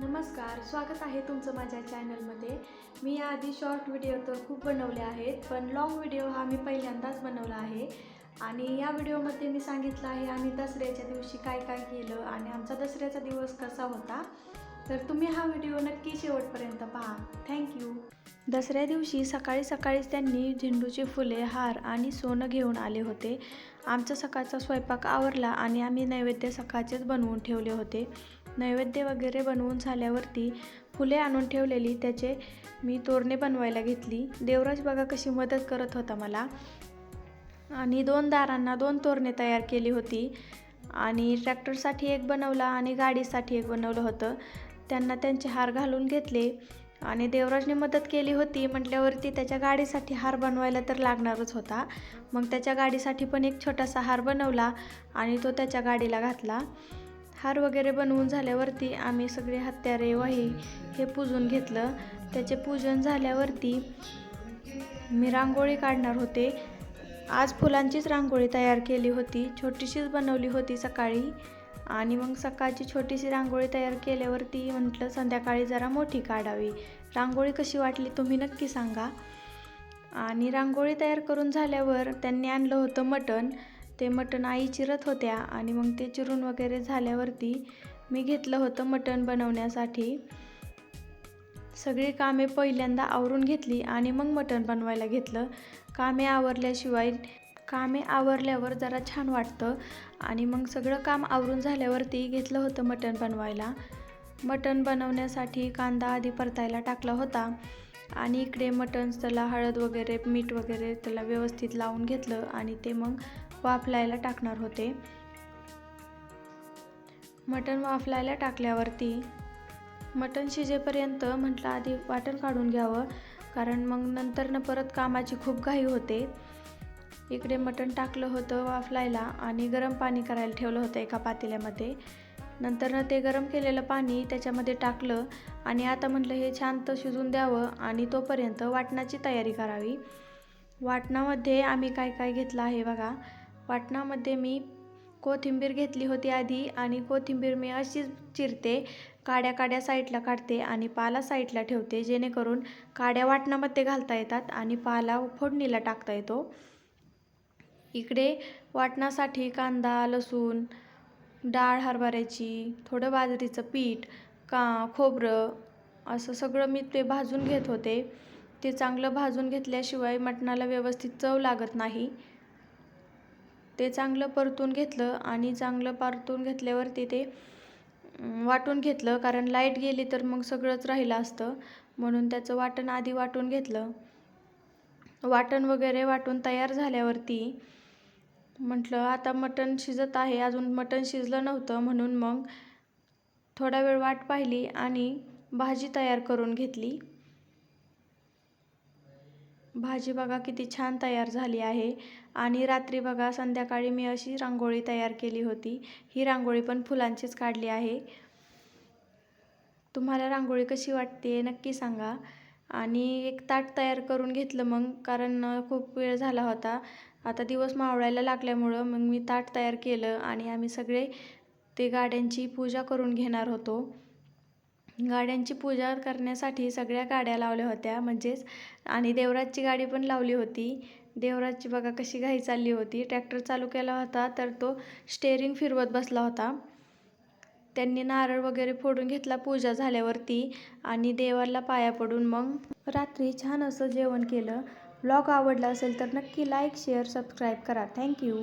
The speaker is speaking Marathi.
नमस्कार स्वागत आहे तुमचं माझ्या चॅनलमध्ये मी याआधी शॉर्ट व्हिडिओ तर खूप बनवले आहेत पण लाँग व्हिडिओ हा मी पहिल्यांदाच बनवला आहे. आणि या व्हिडिओमध्ये मी सांगितलं आहे आम्ही दसऱ्याच्या दिवशी काय काय केलं आणि आमचा दसऱ्याचा दिवस कसा होता. तर तुम्ही हा व्हिडिओ नक्की शेवटपर्यंत पहा. थँक्यू दसऱ्या दिवशी सकाळी सकाळीच त्यांनी झेंडूची फुले हार आणि सोनं घेऊन आले होते. आमचा सकाळचा स्वयंपाक आवरला आणि आम्ही नैवेद्य सकाळचेच बनवून ठेवले होते. नैवेद्य वगैरे बनवून झाल्यावरती फुले आणून ठेवलेली त्याचे मी तोरणे बनवायला घेतली. देवराज बघा कशी मदत करत होता मला. आणि दोन दारांना दोन तोरणे तयार केली होती. आणि ट्रॅक्टरसाठी एक बनवला आणि गाडीसाठी एक बनवलं होतं. त्यांना त्यांचे हार घालून घेतले. आणि देवराजने मदत केली होती. म्हटल्यावरती त्याच्या गाडीसाठी हार बनवायला तर लागणारच होता. मग त्याच्या गाडीसाठी पण एक छोटासा हार बनवला आणि तो त्याच्या गाडीला घातला. हार वगैरे बनवून झाल्यावरती आम्ही सगळे हत्यारे वाही हे पूजून घेतलं. त्याचे पूजन झाल्यावरती मी रांगोळी काढणार होते. आज फुलांचीच रांगोळी तयार केली होती. छोटीशीच बनवली होती सकाळी. आणि मग सकाळची छोटीशी रांगोळी तयार केल्यावरती म्हटलं संध्याकाळी जरा मोठी काढावी. रांगोळी कशी वाटली तुम्ही नक्की सांगा. आणि रांगोळी तयार करून झाल्यावर त्यांनी आणलं होतं मटण. ते मटण आई चिरत होत्या आणि मग ते चिरून वगैरे झाल्यावरती मी घेतलं होतं मटण बनवण्यासाठी. सगळी कामे पहिल्यांदा आवरून घेतली आणि मग मटण बनवायला घेतलं. कामे आवरल्याशिवाय कामे आवरल्यावर जरा छान वाटतं आणि मग सगळं काम आवरून झाल्यावरती घेतलं होतं मटण बनवायला. मटण बनवण्यासाठी कांदा आधी परतायला टाकला होता आणि इकडे मटण त्याला हळद वगैरे मीठ वगैरे त्याला व्यवस्थित लावून घेतलं आणि ते मग वाफलायला टाकणार होते. मटण वाफलायला टाकल्यावरती मटण शिजेपर्यंत म्हटलं आधी वाटण काढून घ्यावं कारण मग नंतरनं परत कामाची खूप घाई होते. इकडे मटण टाकलं होतं वाफलायला आणि गरम पाणी करायला ठेवलं होतं एका पातेल्यामध्ये. नंतरनं ते गरम केलेलं पाणी त्याच्यामध्ये टाकलं आणि आता म्हटलं हे शांत शिजून द्यावं आणि तोपर्यंत वाटणाची तयारी करावी. वाटणामध्ये आम्ही काय काय घेतलं आहे बघा. वाटणामध्ये मी कोथिंबीर घेतली होती आधी आणि कोथिंबीर मी अशीच चिरते काड्या काड्या साईडला काढते आणि पाला साईडला ठेवते जेणेकरून काड्या वाटणामध्ये घालता येतात आणि पाला फोडणीला टाकता येतो. इकडे वाटणासाठी कांदा लसूण डाळ हरभऱ्याची थोडं बाजरीचं पीठ का खोबरं असं सगळं मी ते भाजून घेत होते. ते चांगलं भाजून घेतल्याशिवाय मटणाला व्यवस्थित चव लागत नाही. ते चांगलं परतून घेतलं आणि चांगलं परतून घेतल्यावरती ते वाटून घेतलं. कारण लाइट गेली तर मग सगळंच राहिलं असतं. म्हणून त्याचं वाटण आधी वाटून घेतलं. वाटण वगैरे वाटून तयार झाल्यावरती म्हटलं आता मटण शिजत आहे. अजून मटण शिजलं नव्हतं. म्हणून मग थोडा वेळ वाट पाहिली आणि भाजी तयार करून घेतली. भाजी बघा किती छान तयार झाली आहे. आणि रात्री बघा संध्याकाळी मी अशी रांगोळी तयार केली होती. ही रांगोळी पण फुलांचीच काढली आहे. तुम्हाला रांगोळी कशी वाटते नक्की सांगा. आणि एक ताट तयार करून घेतलं मग कारण खूप वेळ झाला होता. आता दिवस मावळायला लागल्यामुळं मग मी ताट तयार केलं आणि आम्ही सगळे ते गाड्यांची पूजा करून घेणार होतो. गाड्यांची पूजा करण्यासाठी सगळ्या गाड्या लावल्या होत्या म्हणजेच आणि देवराजची गाडी पण लावली होती. देवराजची बघा कशी घाई चालली होती. ट्रॅक्टर चालू केला होता तर तो स्टेअरिंग फिरवत बसला होता. त्यांनी नारळ वगैरे फोडून घेतला पूजा झाल्यावरती आणि देवाला पाया पडून मग रात्री छान असं जेवण केलं. ब्लॉग आवडला असेल तर नक्की लाईक शेअर सबस्क्राईब करा. Thank you